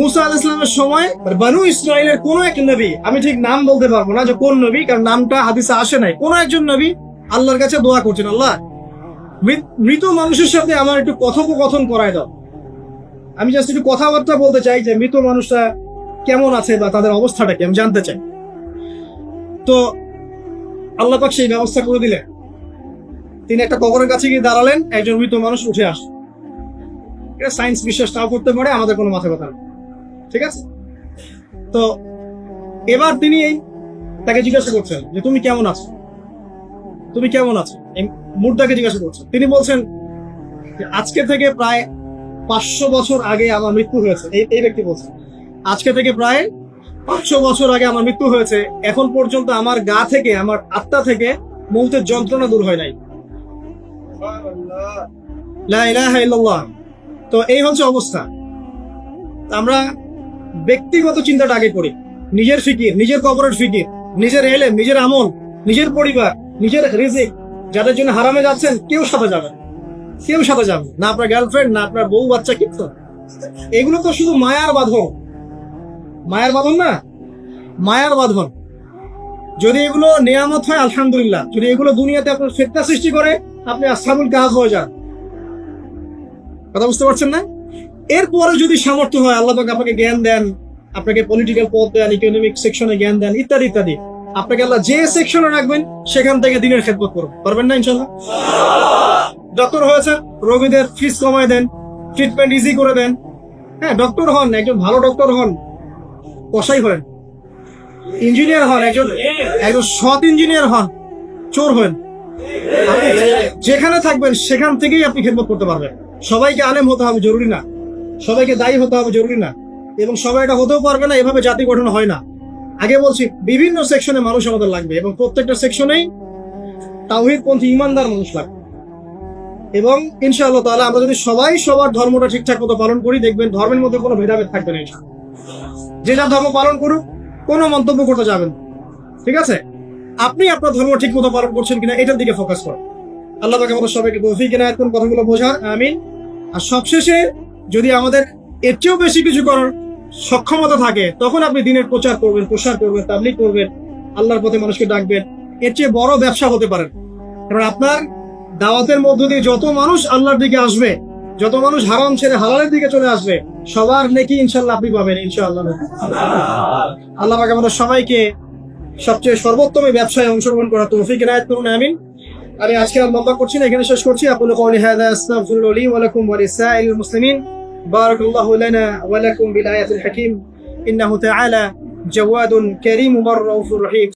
মুসা আল ইসলামের সময় বানু ইসরায়েলের কোন এক নবী, আমি ঠিক নাম বলতে পারব না যে কোন নবী, কারণ নামটা হাদিসে আসে নাই। কোন একজন নবী আল্লাহর কাছে দোয়া করছেন, আল্লাহ মৃত- মানুষের সাথে আমার একটু কথোপকথন দাও। আমি জাস্ট একটু কথাবার্তা বলতে চাই যে মৃত মানুষটা কেমন আছে বা তাদের অবস্থাটা কি, আমি জানতে চাই। তো আল্লাহ পাক সেই ব্যবস্থা করে দিলেন। তিনি একটা কবরের কাছে গিয়ে দাঁড়ালেন, একজন মৃত মানুষ উঠে আস এটা সায়েন্স বিশ্বাস নাও করতে পারে, আমাদের কোনো মাথা ব্যথা নেই। ঠিক আছে? তো এবার তিনি এই তাকে জিজ্ঞাসা করছেন যে তুমি কেমন আছো? তুমি কেমন আছো? এই মুর্দাকে জিজ্ঞাসা করছেন। তিনি বলছেন যে আজকে থেকে প্রায় পাঁচশো বছর আগে আমার মৃত্যু হয়েছে। এই এই ব্যক্তি বলছেন আজকে থেকে প্রায় পাঁচশো বছর আগে আমার মৃত্যু হয়েছে। এখন পর্যন্ত আমার গা থেকে আমার আত্মা থেকে মৌতের যন্ত্রণা দূর হয় নাই। তো এই হচ্ছে অবস্থা। আমরা ব্যক্তিগত চিন্তাটা আগে করি। নিজের ফিকির, নিজের কবরের ফিকির, নিজের এলে নিজের আমল, নিজের পরিবার, নিজের রিজিক। যাদের জন্য হারামে যাচ্ছেন, কেউ সাথে যাবে কেউ সাথে যাবে না। আপনার গার্লফ্রেন্ড না আপনার বউ, বাচ্চা কিন্তু এগুলো তো শুধু মায়ার বাঁধন। মায়ার বাঁধন না? মায়ার বাঁধন। যদি এগুলো নিয়ামত হয়, আলহামদুলিল্লাহ। যদি এগুলো দুনিয়াতে আপনার ফেতনা সৃষ্টি করে, আপনি আসাবুল কাজ হয়ে যান। কথা বুঝতে পারছেন না? এরপরে যদি সামর্থ্য হয়, আল্লাহ আপনাকে জ্ঞান দেন, আপনাকে পলিটিক্যাল পদ দেন ইকোনমিক সেকশনে জ্ঞান দেন, ইত্যাদি ইত্যাদি। আপনাকে আল্লাহ যে সেকশনে রাখবেন, সেখান থেকে দিনের খেদমত করুন। পারবেন না ইনশাল্লাহ ডক্টর হয়েছে, রোগীদের ফিস কমায় দেন ট্রিটমেন্ট ইজি করে দেন। হ্যাঁ ডক্টর হন, একজন ভালো ডক্টর হন কষাই হন ইঞ্জিনিয়ার হন, একজন একজন সৎ ইঞ্জিনিয়ার হন, চোর হন যেখানে থাকবেন, সেখান থেকেই আপনি খেদমত করতে পারবেন। সবাইকে আলেম হতে হবে, জরুরি না। সবাইকে দায়ী হতে হবে, জরুরি না। এবং সবাই এটা হতেও পারবে না, এভাবে জাতি গঠন হয় না। আগে বলছি, বিভিন্ন সেকশনে মানুষ আমাদের লাগবে এবং প্রত্যেকটা সেকশনেই পন্থী ইমানদার মানুষ লাগবে। এবং ইনশাআল্লাহ তাহলে আমরা যদি সবাই সবার ধর্মটা ঠিকঠাক মতো পালন করি, দেখবেন ধর্মের মধ্যে কোনো ভেদাভেদ থাকবে না যে যার ধর্ম পালন করুক, কোনো মন্তব্য করতে যাবেন। ঠিক আছে? আপনি আপনার ধর্ম ঠিক মতো পালন করছেন কিনা, এটার দিকে ফোকাস করেন। আল্লাহ তাকে আমাদের সবাইকে তৌফিক এনায়েত করুন, কথাগুলো বোঝার, আমিন। আর সবশেষে যদি আমাদের এর চেয়েও বেশি কিছু করার সক্ষমতা থাকে, তখন আপনি দিনের প্রচার করবেন, প্রসার করবেন তাবলিক করবেন, আল্লাহর পথে মানুষকে ডাকবেন। এর চেয়ে বড় ব্যবসা হতে পারেন কারণ আপনার দাওয়াতের মধ্য দিয়ে যত মানুষ আল্লাহর দিকে আসবে, যত মানুষ হারাম ছেড়ে হালালের দিকে চলে আসবে, সবার নেকি ইনশাল্লাহ আপনি পাবেন, ইনশাআল্লাহ। আল্লাহ পাক আমাদের সবাইকে সবচেয়ে সর্বোত্তম ব্যবসায় অংশগ্রহণ করা তৌফিক রায়ত করুন, আমিন। আমি আজকে আর লম্বা করছি না, এখানে শেষ করছি। আপনি কলি হাদা আস্তাগফিরুল্লাহি ওয়া মুসলিমিন। بارك الله لنا ولكم بالآية الحكيم. إنه تعالى جواد كريم رؤوف رحيم